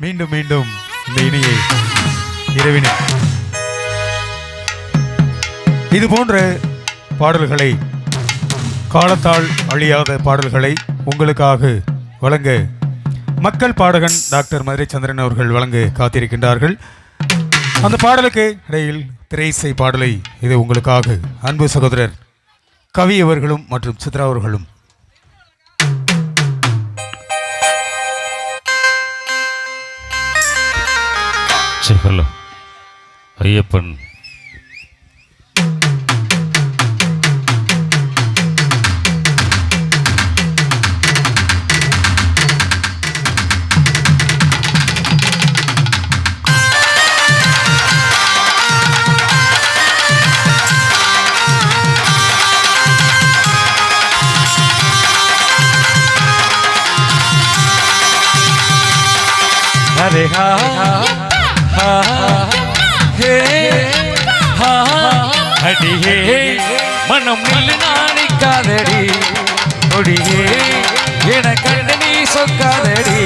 மீண்டும் மீண்டும் இந்த இனியை இரவினை இது போன்ற பாடல்களை காலத்தால் அழியாத பாடல்களை உங்களுக்காக வழங்க மக்கள் பாடகன் டாக்டர் மதுரை சந்திரன் அவர்கள் வழங்க காத்திருக்கின்றார்கள். அந்த பாடலுக்கு இடையில் திரைசை பாடலை இது உங்களுக்காக அன்பு சகோதரர் கவி அவர்களும் மற்றும் சித்ரா அவர்களும் హలో అయ్యప్పన్. हरे हा ஹா ஹே ஹா அடியே மனம் நாணிக்காதடி ஒடியே என கண்டு நீ சொக்காதடி.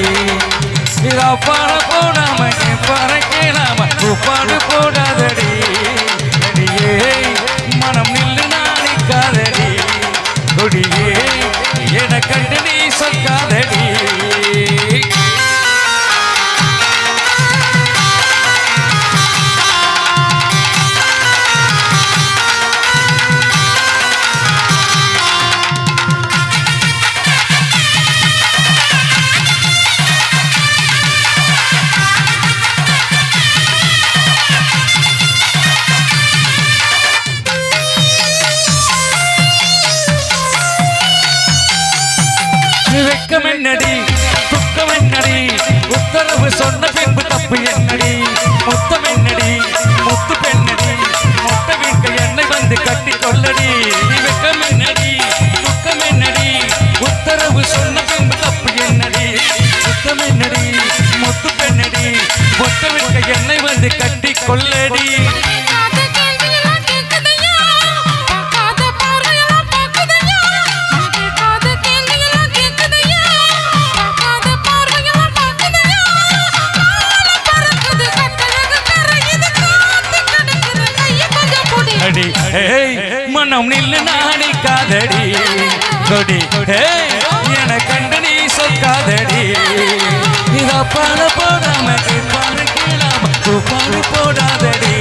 இதா பாட போடாம பறக்கலாம பாடு போடாதடி. அடியே வெக்கம் என்னடி? துக்கம் என்னடி? உத்தரவு சொன்ன பின்பு தப்பு என்னடி? முத்தம் என்னடி? முத்து பெண்ணடி. மொத்த வீட்டு என்னை வந்து கட்டி கொள்ளடி. வெக்கம் என்னடி? துக்கம் என்னடி? உத்தரவு சொன்ன பின்பு தப்பு என்னடி? முத்தம் என்னடி? முத்து பெண்ணடி. மொத்த வீட்டு என்னை வந்து கட்டி கொள்ளடி. மனம் நில்லு நாணி காதடி கொடி என கண்டு நீ சொக்காதடி இதா பாட போடாம பாட கேளாம பாடு போடாதடி.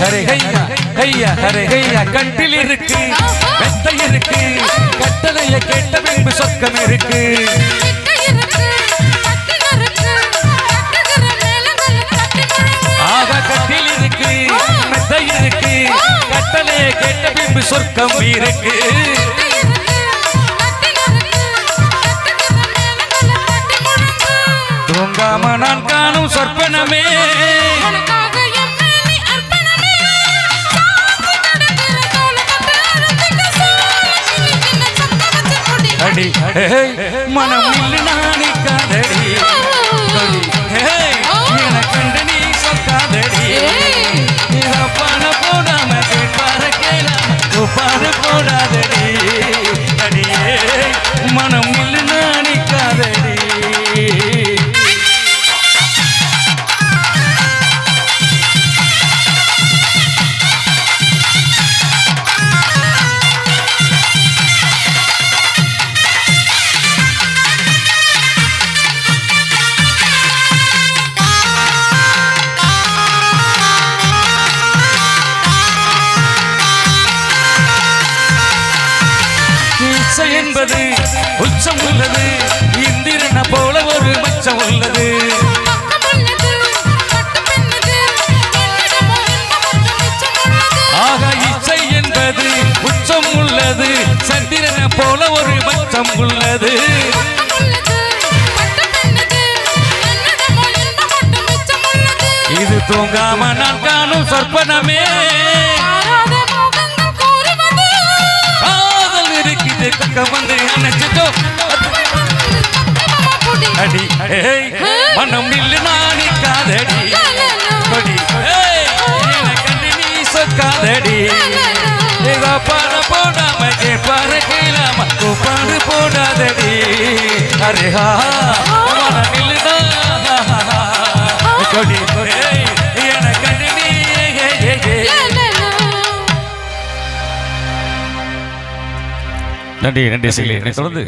ஹரே ஹையா ஹையா ஹரே ஹையா கட்டில் இருக்கு வெட்டை இருக்கு கட்டளைய கேட்ட பின்பு சொக்கம் இருக்கு. ஆக கட்டில் இருக்கு மெத்தை இருக்கு கட்டளைய கேட்ட பின்பு சொர்க்கம் இருக்கு. தூங்காம நான் காணும் சொற்பனமே. மனம் இல்லு நாணி காதடி கண்டு நீ சொக்காதடி இத பண போடாம கேட்பார கேளாம பாடு போடாதடி என்பது உச்சம் உள்ளது. இந்திரன போல ஒரு மச்சம் உள்ளது. ஆக இச்சை என்பது உச்சம் உள்ளது. சந்திரனை போல ஒரு மச்சம் உள்ளது. உள்ளது இது தூங்காம நான் காணும் சொற்பனமே இருக்குது வந்து நினைச்சிட்டோ அடி மனம் இல்லை நானி காதடி கொடி ஏய், கண்டு நீ சொக்காதடி ஏதோ பாட போடாம பாரு கேளாம பாடு போடாதடி. அரேஹா நன்றி நன்றி சிலை. தொடர்ந்து.